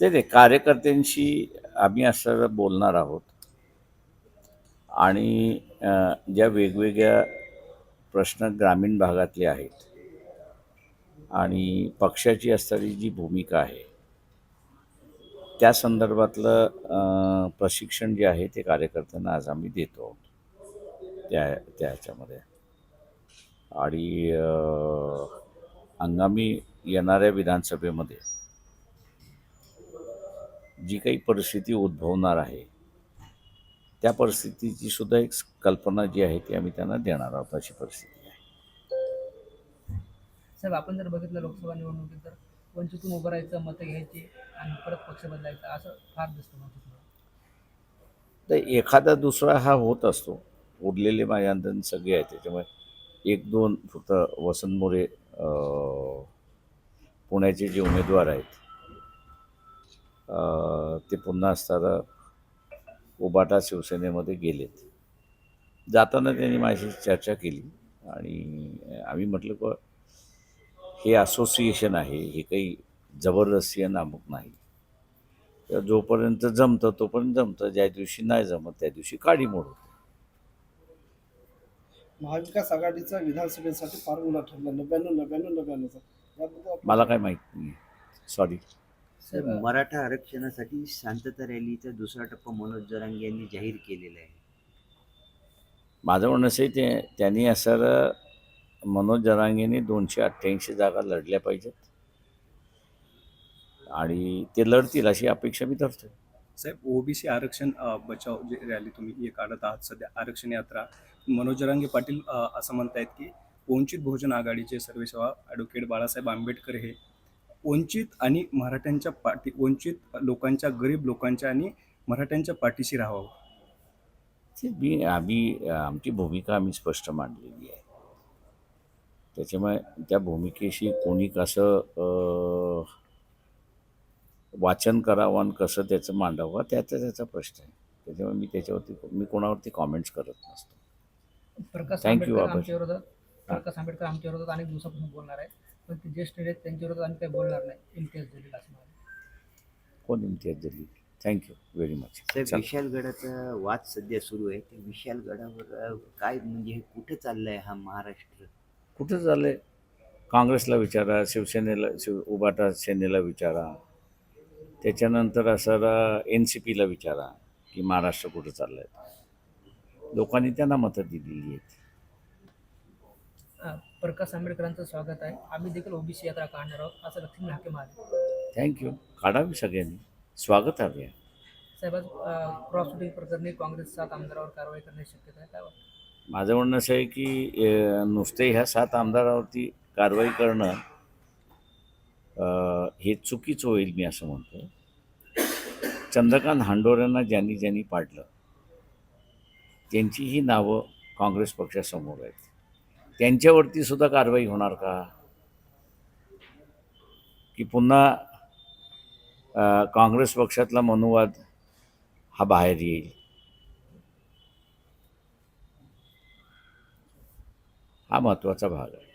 ते ते कार्यकर्त्यांशी आम्ही असं बोलणार आहोत. आणि ज्या वेगवेगळ्या प्रश्न ग्रामीण भागातले आहेत आणि पक्षाची असणारी जी भूमिका आहे त्या संदर्भातलं प्रशिक्षण जे आहे ते कार्यकर्त्यांना आज आम्ही देतो आहोत. त्या त्या ह्याच्यामध्ये. आणि हंगामी येणाऱ्या विधानसभेमध्ये जी काही परिस्थिती उद्भवणार आहे त्या परिस्थितीची सुद्धा एक कल्पना जी आहे ती आम्ही त्यांना देणार आहोत अशी परिस्थिती आहे. साहेब आपण जर बघितलं लोकसभा निवडणुकीत तर वंचितून उभं राहायचं मतं घ्यायची आणि परत पक्ष बदलायचा असं फार दिसतं तर एखादा दुसरा हा होत असतो. उरलेले माझ्या अंदाज सगळे आहेत त्याच्यामुळे एक दोन फक्त वसंत मोरे पुण्याचे जे उमेदवार आहेत ते पुन्हा असताना उबाटा शिवसेनेमध्ये गेलेत. जाताना त्यांनी माझ्याशी चर्चा केली आणि आम्ही म्हटलं की हे असोसिएशन आहे हे काही जबरदस्ती नामक नाही. तर जोपर्यंत जमतं तोपर्यंत जमतं. ज्या दिवशी नाही जमत त्या दिवशी काडी मोड होते. महाविकास आघाडीचा विधानसभेसाठी फॉर्म्युला ठरला. नव्याण्णव नव्याण्णव नव्याण्णवचा आपण- मला काय माहीत नाही. सॉरी तर मराठा आरक्षणासाठी शांतता रॅलीचा दुसरा टप्पा मनोज जरांगे यांनी जाहीर केलेला आहे. माझं म्हणणं असं आहे ते त्यांनी असं मनोज जरांगेने दोनशे अठ्ठ्याऐंशी जागा लढल्या पाहिजेत. आणि ते लढतील अशी अपेक्षा मी धरतो साहेब ओबीसी आरक्षण बचाव जे रॅली तुम्ही हे काढत आहात सध्या आरक्षण यात्रा मनोज जरांगे पाटील असं म्हणतायत की वंचित बहुजन आघाडीचे सर्वेसेवा ॲडव्होकेट बाळासाहेब आंबेडकर हे वंचित आणि मराठ्यांच्या पाठी वंचित लोकांच्या गरीब लोकांच्या आणि मराठ्यांच्या पाठीशी राहावं. ते मी आम्ही आमची भूमिका आम्ही स्पष्ट मांडलेली आहे. त्याच्यामुळे त्या भूमिकेशी कोणी कसं वाचन करावं आणि कसं त्याचं मांडावं त्याचा त्याचा प्रश्न आहे. त्याच्यामुळे मी त्याच्यावरती मी कोणावरती कॉमेंट्स करत नसतो. विरोधात प्रकाश आंबेडकर आमच्या विरोधात अनेक दिवसापासून बोलणार आहे. पण ते ज्येष्ठ आहेत त्यांच्या विरोधात आम्ही काही बोलणार नाही. इम्तियाज जलील असं म्हणाले. कोण Imtiaz Jaleel? Thank you very much साहेब विशालगडाचा वाद सध्या सुरू आहे. त्या विशालगडावर काय म्हणजे हे कुठं चाललंय हा महाराष्ट्र? कुठं झालं आहे काँग्रेसला विचारा शिवसेनेला शिव उबाटा सेनेला विचारा. त्याच्यानंतर असं एन सी पीला विचारा की महाराष्ट्र कुठं चाललं आहे लोकांनी त्यांना मतं दिलेली आहेत. प्रकाश आंबेडकरांचं स्वागत आहे. आम्ही देखील ओबीसी यात्रा काढणार आहोत. असं लक्ष्मी हाके म्हणाले. थँक्यू काढावी सगळ्यांनी. स्वागत आहे साहेब क्रॉस शूटिंग प्रकरणी काँग्रेस सात आमदारावर कारवाई करण्याची शक्यता आहे. काय माझं म्हणणं असं आहे की नुसते ह्या सात आमदारावरती कारवाई करणं हे चुकीचं होईल मी असं म्हणतो. चंद्रकांत हांडोऱ्यांना ज्यांनी ज्यांनी पाडलं त्यांचीही नावं काँग्रेस पक्षासमोर आहेत. त्यांच्यावरती सुद्धा कारवाई होणार का? की पुन्हा काँग्रेस पक्षातला मनुवाद हा बाहेर येईल? हा महत्त्वाचा भाग आहे.